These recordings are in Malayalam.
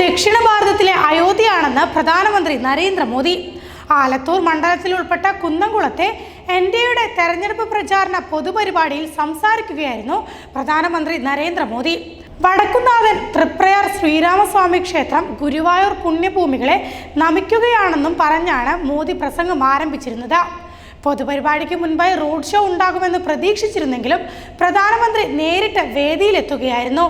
ദക്ഷിണ ഭാരതത്തിലെ അയോധ്യയാണെന്ന് പ്രധാനമന്ത്രി നരേന്ദ്രമോദി. ആലത്തൂർ മണ്ഡലത്തിൽ ഉൾപ്പെട്ട കുന്നംകുളത്തെ എൻ ഡി എയുടെ തെരഞ്ഞെടുപ്പ് പ്രചാരണ പൊതുപരിപാടിയിൽ സംസാരിക്കുകയായിരുന്നു പ്രധാനമന്ത്രി നരേന്ദ്രമോദി. വടക്കുന്നാഥൻ തൃപ്രയാർ ശ്രീരാമസ്വാമി ക്ഷേത്രം ഗുരുവായൂർ പുണ്യഭൂമികളെ നമിക്കുകയാണെന്നും പറഞ്ഞാണ് മോദി പ്രസംഗം ആരംഭിച്ചിരുന്നത്. പൊതുപരിപാടിക്ക് മുൻപായി റോഡ് ഷോ ഉണ്ടാകുമെന്ന് പ്രതീക്ഷിച്ചിരുന്നെങ്കിലും പ്രധാനമന്ത്രി നേരിട്ട് വേദിയിലെത്തുകയായിരുന്നു.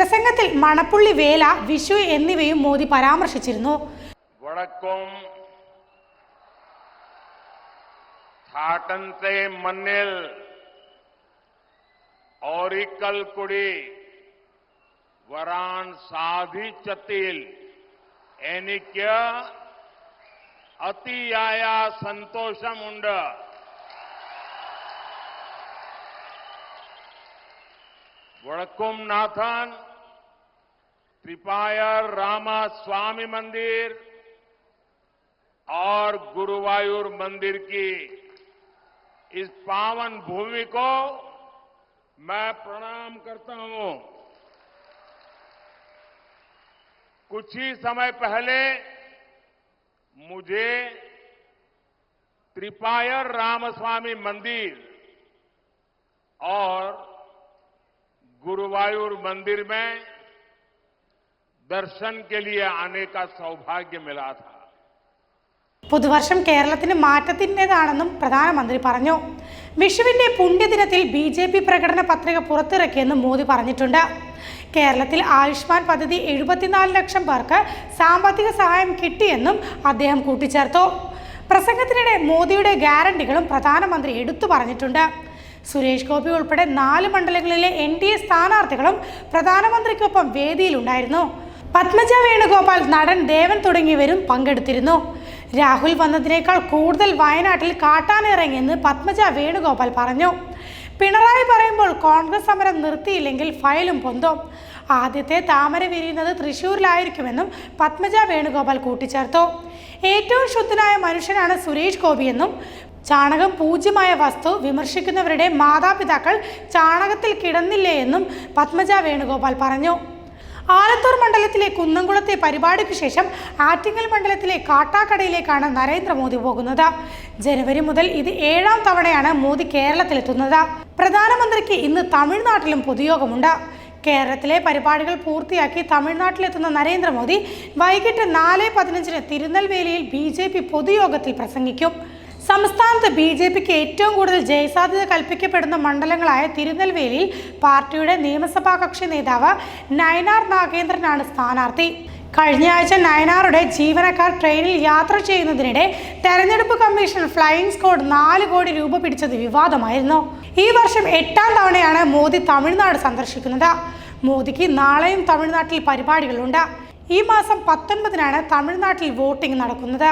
പ്രസംഗത്തിൽ മണപ്പുള്ളി വേല വിഷു എന്നിവയും മോദി പരാമർശിച്ചിരുന്നു. വടക്കും മണ്ണിൽ ഓറിക്കൽക്കുടി വരാൻ സാധിച്ചതിൽ എനിക്ക് അതിയായ സന്തോഷമുണ്ട്. വടക്കും നാഥാൻ त्रिपायर रामा स्वामी मंदिर और गुरुवायूर मंदिर की इस पावन भूमि को मैं प्रणाम करता हूँ। कुछ ही समय पहले मुझे त्रिपायर रामस्वामी मंदिर और गुरुवायूर मंदिर में ദർശൻ കെ ആനേ കാ സൗഭാഗ്യ മിലാ താ പുതുവർഷം കേരളത്തിന് മാറ്റത്തിന്റെതാണെന്നും പ്രധാനമന്ത്രി പറഞ്ഞു. വിഷുവിന്റെ പുണ്യദിനത്തിൽ ബി ജെ പി പ്രകടന പത്രിക പുറത്തിറക്കിയെന്നും മോദി പറഞ്ഞിട്ടുണ്ട്. കേരളത്തിൽ ആയുഷ്മാൻ പദ്ധതി എഴുപത്തിനാല് ലക്ഷം പേർക്ക് സാമ്പത്തിക സഹായം കിട്ടിയെന്നും അദ്ദേഹം കൂട്ടിച്ചേർത്തു. പ്രസംഗത്തിനിടെ മോദിയുടെ ഗ്യാരണ്ടികളും പ്രധാനമന്ത്രി എടുത്തു പറഞ്ഞിട്ടുണ്ട്. സുരേഷ് ഗോപി ഉൾപ്പെടെ നാല് മണ്ഡലങ്ങളിലെ എൻ ഡി എ സ്ഥാനാർത്ഥികളും പ്രധാനമന്ത്രിക്കൊപ്പം വേദിയിലുണ്ടായിരുന്നു. പത്മജ വേണുഗോപാൽ നടൻ ദേവൻ തുടങ്ങിയവരും പങ്കെടുത്തിരുന്നു. രാഹുൽ വന്നതിനേക്കാൾ കൂടുതൽ വയനാട്ടിൽ കാട്ടാനിറങ്ങിയെന്ന് പത്മജ വേണുഗോപാൽ പറഞ്ഞു. പിണറായി പറയുമ്പോൾ കോൺഗ്രസ് സമരം നിർത്തിയില്ലെങ്കിൽ ഫയലും പൊന്തും. ആദ്യത്തെ താമര വിരിയുന്നത് തൃശൂരിലായിരിക്കുമെന്നും പത്മജ വേണുഗോപാൽ കൂട്ടിച്ചേർത്തു. ഏറ്റവും ശുദ്ധനായ മനുഷ്യനാണ് സുരേഷ് ഗോപിയെന്നും ചാണകം പൂജ്യമായ വസ്തു വിമർശിക്കുന്നവരുടെ മാതാപിതാക്കൾ ചാണകത്തിൽ കിടന്നില്ലേ എന്നും പത്മജ വേണുഗോപാൽ പറഞ്ഞു. ആലത്തൂർ മണ്ഡലത്തിലെ കുന്നംകുളത്തെ പരിപാടിക്ക് ശേഷം ആറ്റിങ്ങൽ മണ്ഡലത്തിലെ കാട്ടാക്കടയിലേക്കാണ് നരേന്ദ്രമോദി പോകുന്നത്. ജനുവരി മുതൽ ഇത് ഏഴാം തവണയാണ് മോദി കേരളത്തിലെത്തുന്നത്. പ്രധാനമന്ത്രിക്ക് ഇന്ന് തമിഴ്നാട്ടിലും പൊതുയോഗമുണ്ട്. കേരളത്തിലെ പരിപാടികൾ പൂർത്തിയാക്കി തമിഴ്നാട്ടിലെത്തുന്ന നരേന്ദ്രമോദി വൈകിട്ട് നാല് പതിനഞ്ചിന് തിരുനെൽവേലിയിൽ ബി ജെ പി പൊതുയോഗത്തിൽ പ്രസംഗിക്കും. സംസ്ഥാനത്ത് ബി ജെ പിക്ക് ഏറ്റവും കൂടുതൽ ജയസാധ്യത കൽപ്പിക്കപ്പെടുന്ന മണ്ഡലങ്ങളായ തിരുനെൽവേലിയിൽ പാർട്ടിയുടെ നിയമസഭാ കക്ഷി നേതാവ് നയനാർ നാഗേന്ദ്രനാണ് സ്ഥാനാർത്ഥി. കഴിഞ്ഞ ആഴ്ച നയനാറുടെ ജീവനക്കാർ ട്രെയിനിൽ യാത്ര ചെയ്യുന്നതിനിടെ തെരഞ്ഞെടുപ്പ് കമ്മീഷൻ ഫ്ലൈയിങ് സ്ക്വാഡ് നാല് കോടി രൂപ പിടിച്ചത് വിവാദമായിരുന്നു. ഈ വർഷം എട്ടാം തവണയാണ് മോദി തമിഴ്നാട് സന്ദർശിക്കുന്നത്. മോദിക്ക് നാളെയും തമിഴ്നാട്ടിൽ പരിപാടികളുണ്ട്. ഈ മാസം പത്തൊൻപതിനാണ് തമിഴ്നാട്ടിൽ വോട്ടിംഗ് നടക്കുന്നത്.